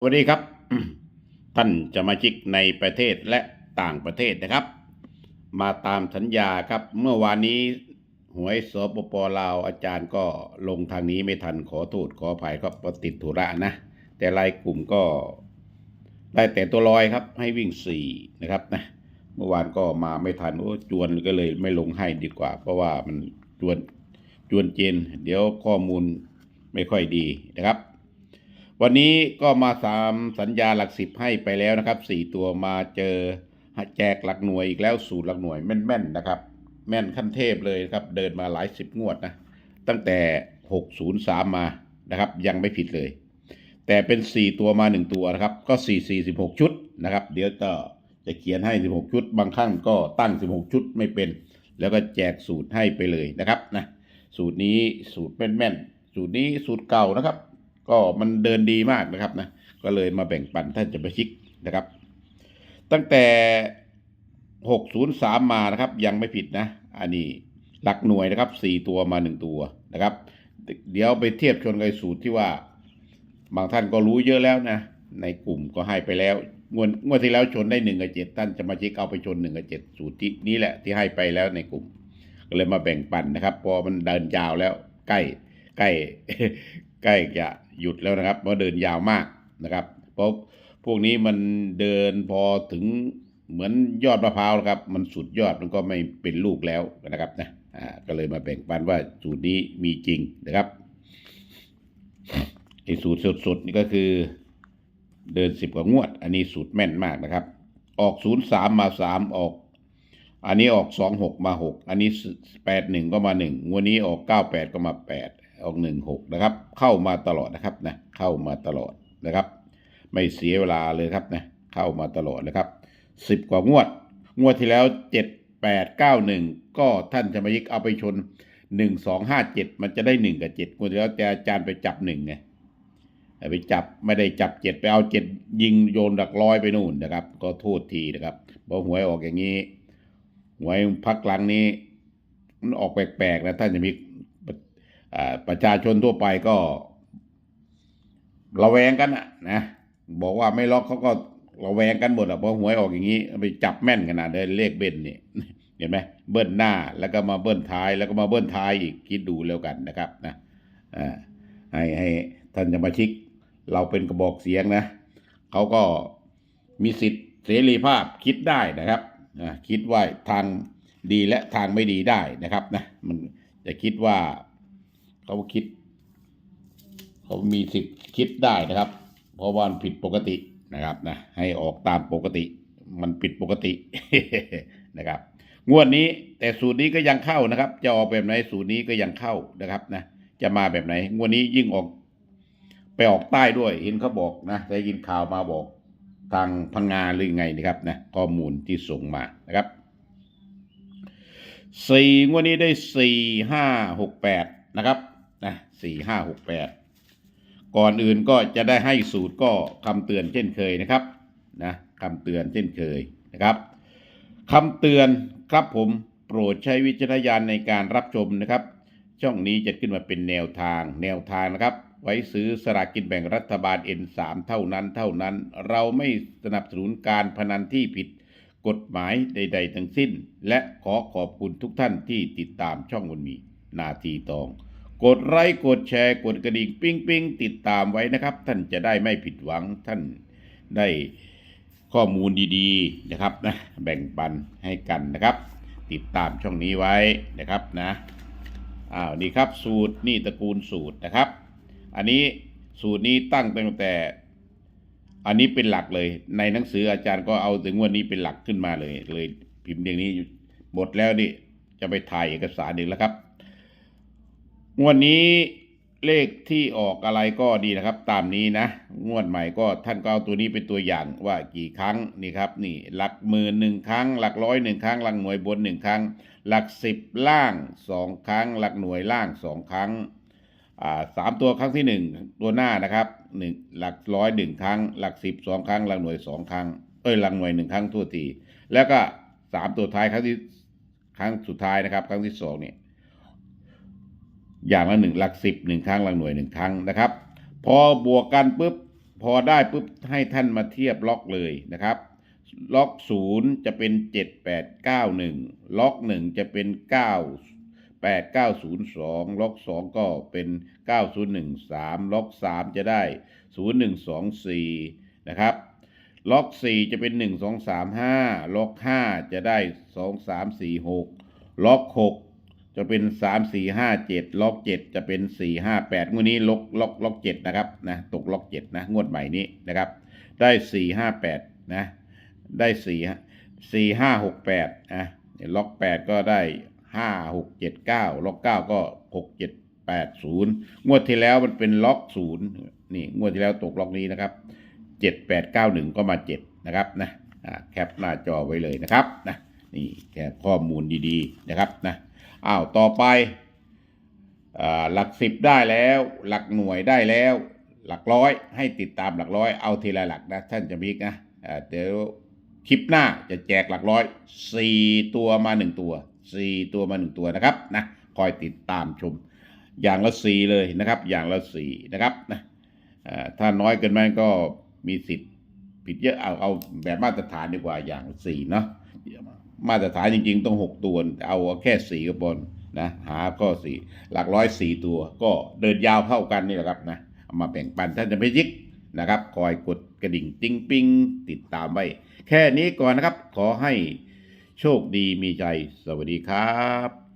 สวัสดีครับ ท่านจะมาชิกในประเทศและต่างประเทศนะครับ มาตามสัญญาครับ เมื่อวานนี้หวยสปปลาวอาจารย์ก็ลงทางนี้ไม่ทันขอโทษขออภัยครับติดธุระนะ แต่รายกลุ่มก็ได้แต่ตัวลอยครับ ให้วิ่งสี่นะครับนะเมื่อวานก็มาไม่ทันโอ้จวนก็เลยไม่ลงให้ดีกว่า เพราะว่ามันจวนจวนเจน เดี๋ยวข้อมูลไม่ค่อยดีนะครับ วันนี้ก็มาสามสัญญาหลักสิบให้ไปแล้วนะครับสี่ตัวมาเจอแจกหลักหน่วยอีกแล้วสูตรหลักหน่วยแม่นๆนะครับ แม่นขั้นเทพเลยครับ เดินมาหลายสิบงวดนะตั้งแต่หกศูนย์สามมานะครับ ยังไม่ผิดเลย แต่เป็นสี่ตัวมาหนึ่งตัวนะครับ ก็สี่สี่สิบหกชุดนะครับ เดี๋ยวก็จะเขียนให้สิบหกชุด บางครั้งก็ตั้งสิบหกชุดไม่เป็น แล้วก็แจกสูตรให้ไปเลยนะครับนะสูตรนี้สูตรแม่นๆสูตรนี้สูตรเก่านะครับ ก็มันเดินดีมากนะครับนะก็เลยมาแบ่งปันท่านจะไปชิกนะครับ ตั้งแต่ 603 มานะครับ ยังไม่ผิดนะ อันนี้หลักหน่วยนะครับ 4 ตัวมา 1 ตัวนะครับ เดี๋ยวไปเทียบชนกับสูตรที่ว่า บางท่านก็รู้เยอะแล้วนะ ในกลุ่มก็ให้ไปแล้วงวดงวดที่แล้วชนได้1กับ7ท่านจะมาชิกเอาไปชน1กับ7สูตรที่นี้แหละที่ให้ไปแล้วในกลุ่มก็เลยมาแบ่งปันนะครับ พอมันเดินยาวแล้วใกล้ใกล้ ใกล้จะหยุดแล้วนะครับ เพราะเดินยาวมากนะครับ เพราะพวกนี้มันเดินพอถึงเหมือนยอดมะพร้าวนะครับ มันสุดยอดมันก็ไม่เป็นลูกแล้วนะครับนะอ่าก็เลยมาแบ่งปันว่าสูตรนี้มีจริงนะครับไอ้สูตรสุดๆนี่ก็คือเดินสิบกว่างวด อันนี้สูตรแม่นมากนะครับ ออกศูนย์สามมาสามออก อันนี้ออกสองหกมาหกอันนี้แปดหนึ่งก็มาหนึ่งงวดนี้ออกเก้าแปดก็มาแปด ออกหนึ่งหกนะครับ เข้ามาตลอดนะครับนะเข้ามาตลอดนะครับ ไม่เสียเวลาเลยครับนะเข้ามาตลอดนะครับสิบกว่างวด งวดที่แล้วเจ็ดแปดเก้าหนึ่งก็ท่านจะมายิกเอาไปชนหนึ่งสองห้าเจ็ดมันจะได้หนึ่งกับเจ็ดงวดที่แล้วแต่อาจารย์ไปจับหนึ่งไงไปจับไม่ได้จับเจ็ดไปเอาเจ็ดยิงโยนดักร้อยไปนู่นนะครับ ก็โทษทีนะครับเพราะหวยออกอย่างนี้หวยพักหลังนี้มันออกแปลกๆนะท่านจะมีอ่า ประชาชนทั่วไปก็ระแวงกันนะนะบอกว่าไม่ล็อกเขาก็ระแวงกันหมดอะเพราะหวยออกอย่างนี้ไปจับแม่นขนาดเลยเลขเบิ้ลนี่เห็นไหมเบิ้ลหน้าแล้วก็มาเบิ้ลท้าย แล้วก็มาเบิ้ลท้ายอีกคิดดูแล้วกันนะครับนะให้ให้ท่านจะมาชิก เราเป็นกระบอกเสียงนะเขาก็มีสิทธิ์เสรีภาพคิดได้นะครับคิดว่าทางดีและทางไม่ดีได้นะครับนะมันจะคิดว่า เขาคิด เขามีสิทธิ์คิดได้นะครับ เพราะว่ามันผิดปกตินะครับนะให้ออกตามปกติ มันผิดปกตินะครับ งวดนี้แต่สูตรนี้ก็ยังเข้านะครับ จะออกแบบไหนสูตรนี้ก็ยังเข้านะครับนะจะมาแบบไหน งวดนี้ยิ่งออก ไปออกใต้ด้วยเห็นเขาบอกนะได้ยินข่าวมาบอกทางพังงาหรือไงนะครับนะข้อมูลที่ส่งมานะครับสี่งวดนี้ได้สี่ห้าหกแปดนะครับ สี่ห้าหกแปดก่อนอื่นก็จะได้ให้สูตรก็คำเตือนเช่นเคยนะครับนะคำเตือนเช่นเคยนะครับคำเตือนครับผมโปรดใช้วิจารณญาณในการรับชมนะครับ ช่องนี้จะขึ้นมาเป็นแนวทางแนวทางนะครับ ไว้ซื้อสลากกินแบ่งรัฐบาล N3 เท่านั้นเท่านั้น เราไม่สนับสนุนการพนันที่ผิดกฎหมายใด ๆ ทั้งสิ้น และขอขอบคุณทุกท่านที่ติดตามช่องวันมีนาทีตอง กดไลค์กดแชร์ กดกระดิ่งปิ้งปิ้งติดตามไว้นะครับ ท่านจะได้ไม่ผิดหวังท่านได้ข้อมูลดีๆนะครับนะแบ่งปันให้กันนะครับ ติดตามช่องนี้ไว้นะครับนะอ้าวนี่ครับสูตรนี่ตระกูลสูตรนะครับ อันนี้สูตรนี้ตั้งตั้งแต่ อันนี้เป็นหลักเลย ในหนังสืออาจารย์ก็เอาถึงวันนี้เป็นหลักขึ้นมาเลย เลยพิมพ์อย่างนี้หมดแล้วนี่จะไปถ่ายเอกสารหนึ่งแล้วครับ งวดนี้เลขที่ออกอะไรก็ดีนะครับ ตามนี้นะ งวดใหม่ก็ท่านก็เอาตัวนี้เป็นตัวอย่างว่ากี่ครั้งนี่ครับ นี่ หลักหมื่นหนึ่งครั้ง หลักร้อยหนึ่งครั้ง หลักหน่วยบนหนึ่งครั้ง หลักสิบล่างสองครั้ง หลักหน่วยล่างสองครั้งอ่าสามตัวครั้งที่หนึ่งตัวหน้านะครับหนึ่งหลักร้อยหนึ่งครั้ง หลักสิบสองครั้ง หลักหน่วยสองครั้ง เอ้ยหลักหน่วยหนึ่งครั้งทั่วทีแล้วก็สามตัวท้ายครั้งที่ครั้งสุดท้ายนะครับ ครั้งที่สองเนี่ย อย่างละหนึ่งหลักสิบหนึ่งครั้งหลักหน่วยหนึ่งครั้งนะครับ พอบวกกันปุ๊บพอได้ปุ๊บให้ท่านมาเทียบล็อกเลยนะครับ ล็อกศูนย์จะเป็นเจ็ดแปดเก้าหนึ่งล็อกหนึ่งจะเป็นเก้าแปดเก้าศูนย์สองล็อกสองก็เป็นเก้าศูนย์หนึ่งสามล็อกสามจะได้ศูนย์หนึ่งสองสี่นะครับล็อกสี่จะเป็นหนึ่งสองสามห้าล็อกห้าจะได้สองสามสี่หกล็อกหก จะเป็นสามสี่ห้าเจ็ดล็อกเจ็ดจะเป็นสี่ห้าแปดงวดนี้ล็อกล็อกล็อกเจ็ดนะครับนะตกล็อกเจ็ดนะงวดใหม่นี้นะครับ ได้สี่ห้าแปดนะได้สี่สี่ห้าหกแปดอะล็อกแปดก็ได้ห้าหกเจ็ดเก้าล็อกเก้าก็หกเจ็ดแปดศูนย์งวดที่แล้วมันเป็นล็อกศูนย์นี่งวดที่แล้วตกล็อกนี้นะครับเจ็ดแปดเก้าหนึ่งก็มาเจ็ดนะครับนะแคปหน้าจอไว้เลยนะครับนะ นี่แค่ข้อมูลดีๆนะครับนะอ้าวต่อไปอหลักสิบได้แล้ว หลักหน่วยได้แล้ว หลักร้อยให้ติดตามหลักร้อยเอาทีละหลักนะท่านจะมิกนะเดี๋ยวคลิปหน้าจะแจกหลักร้อยสี่ตัวมาหนึ่งตัวสี่ตัวมาหนึ่งตัวนะครับนะคอยติดตามชม อย่างละสี่เลยนะครับ อย่างละสี่นะครับนะถ้าน้อยเกินไปก็มีสิทธิ์ผิดเยอะเอาเอาแบบมาตรฐานดีกว่าอย่างสี่เนาะ มาตรฐานจริง ๆ ต้องหกตัว เอาแค่สี่ก็พอนะหาก็สี่หลักร้อยสี่ตัว ก็เดินยาวเท่ากันนี่แหละครับนะเอามาแบ่งปันท่านจะไม่ยิกนะครับ คอยกดกระดิ่งติ้งปิ้งติดตามไว้ แค่นี้ก่อนนะครับ ขอให้โชคดีมีใจ สวัสดีครับ